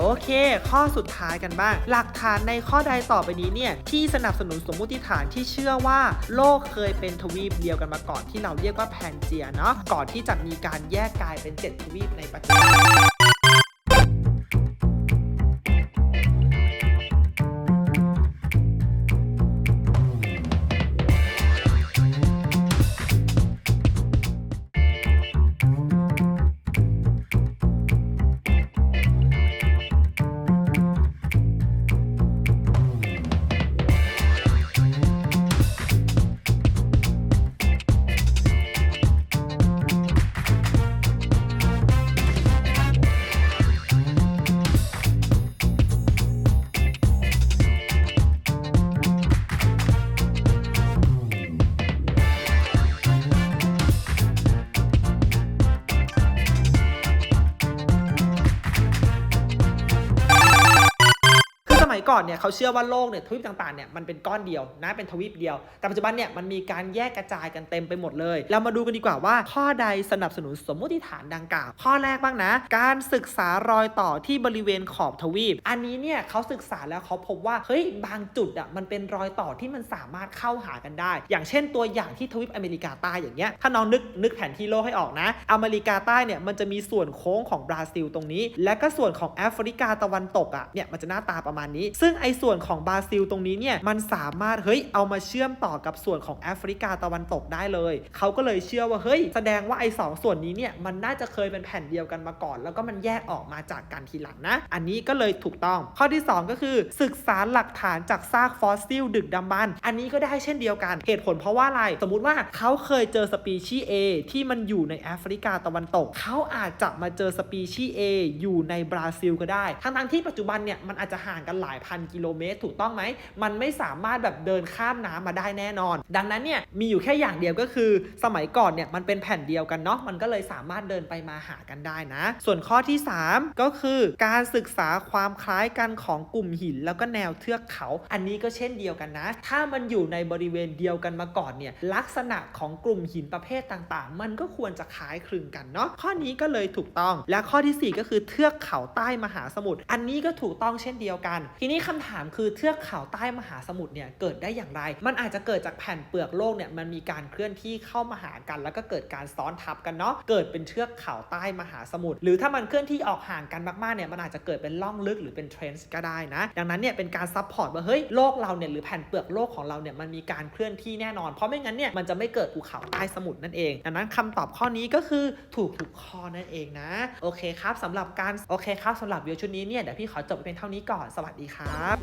โอเค ข้อสุดท้ายกันบ้าง หลักฐานในข้อใดต่อไปนี้เนี่ยที่สนับสนุนสมมุติฐานที่เชื่อว่า โลกเคยเป็นทวีปเดียวกันมาก่อนที่เราเรียกว่าแพนเจียเนาะก่อนที่จะมีการแยกกลายเป็น 7 ทวีปในปัจจุบัน ก่อนเนี่ยเขาเชื่อว่าโลกเนี่ยทวีปต่างๆเนี่ยมันเป็นก้อนเดียวนะเป็นทวีปเดียว แต่ปัจจุบันเนี่ยมันมีการแยกกระจายกันเต็มไปหมดเลย เรามาดูกันดีกว่าว่า ข้อใดสนับสนุนสมมติฐานดังกล่าว ข้อแรกบ้างนะ การศึกษารอยต่อที่บริเวณขอบทวีป อันนี้เนี่ยเขาศึกษาแล้วเขาพบว่าเฮ้ยบางจุดอะมันเป็นรอยต่อที่มันสามารถเข้าหากันได้ อย่างเช่นตัวอย่างที่ทวีปอเมริกาใต้อย่างเงี้ยถ้าน้องนึกนึกแผนที่โลกให้ออกนะ อเมริกาใต้เนี่ยมันจะมีส่วนโค้งของบราซิลตรงนี้ และก็ส่วนของแอฟริกาตะวันตกอะเนี่ยมันจะหน้าตาประมาณนี้ซึ่งไอ้ส่วนของบราซิลตรงนี้เนี่ยมันสามารถเฮ้ยเอามาเชื่อมต่อกับส่วนของแอฟริกาตะวันตกได้เลย เขาก็เลยเชื่อว่าเฮ้ยแสดงว่าไอ้สองส่วนนี้เนี่ยมันน่าจะเคยเป็นแผ่นเดียวกันมาก่อน แล้วก็มันแยกออกมาจากกันทีหลังนะ อันนี้ก็เลยถูกต้อง ข้อที่ 2 ก็คือ ศึกษาหลักฐานจากซากฟอสซิลดึกดำบรรพ์อันนี้ก็ได้เช่นเดียวกัน เหตุผลเพราะว่าอะไร สมมุติว่าเขาเคยเจอสปีชีส์ A ที่มันอยู่ในแอฟริกาตะวันตก เขาอาจจะมาเจอสปีชีส์ A อยู่ในบราซิลก็ได้ ทั้งๆที่ปัจจุบันเนี่ยมันอาจจะห่างกันหลายพันกิโลเมตรถูกต้องไหม มันไม่สามารถแบบเดินข้ามน้ำมาได้แน่นอน ดังนั้นเนี่ยมีอยู่แค่อย่างเดียวก็คือ สมัยก่อนเนี่ยมันเป็นแผ่นเดียวกันเนาะมันก็เลยสามารถเดินไปมาหากันได้นะ ส่วนข้อที่ 3 ก็คือการศึกษาความคล้ายกันของกลุ่มหิน แล้วก็แนวเทือกเขา อันนี้ก็เช่นเดียวกันนะ ถ้ามันอยู่ในบริเวณเดียวกันมาก่อนเนี่ยลักษณะของกลุ่มหินประเภทต่างๆ มันก็ควรจะคล้ายคลึงกันเนาะข้อนี้ก็เลยถูกต้อง และข้อทีสี่4 ก็คือเทือกเขาใต้มหาสมุทรอันนี้ก็ถูกต้องเช่นเดียวกัน ทีนี้คำถามคือเทือกเขาใต้มหาสมุทรเนี่ยเกิดได้อย่างไร มันอาจจะเกิดจากแผ่นเปลือกโลกเนี่ยมันมีการเคลื่อนที่เข้ามาหากัน แล้วก็เกิดการซ้อนทับกันเนาะ เกิดเป็นเทือกเขาใต้มหาสมุทร หรือถ้ามันเคลื่อนที่ออกห่างกันมากๆเนี่ยมันอาจจะเกิดเป็นล่องลึกหรือเป็นเทรนส์ก็ได้นะ ดังนั้นเนี่ยเป็นการซับพอร์ตว่าเฮ้ยโลกเราเนี่ยหรือแผ่นเปลือกโลกของเราเนี่ยมันมีการเคลื่อนที่แน่นอน เพราะไม่งั้นเนี่ยมันจะไม่เกิดภูเขาใต้สมุทรนั่นเอง ดังนั้นคำตอบข้อนี้ก็คือถูกทุกข้อนั่นเองนะ โอเคครับสำหรับการ โอเคครับสำหรับวิดีโอชุดนี้เนี่ยเดี๋ยวพี่ขอจบไปเพียงเท่านี้ก่อน สวัสดีครับ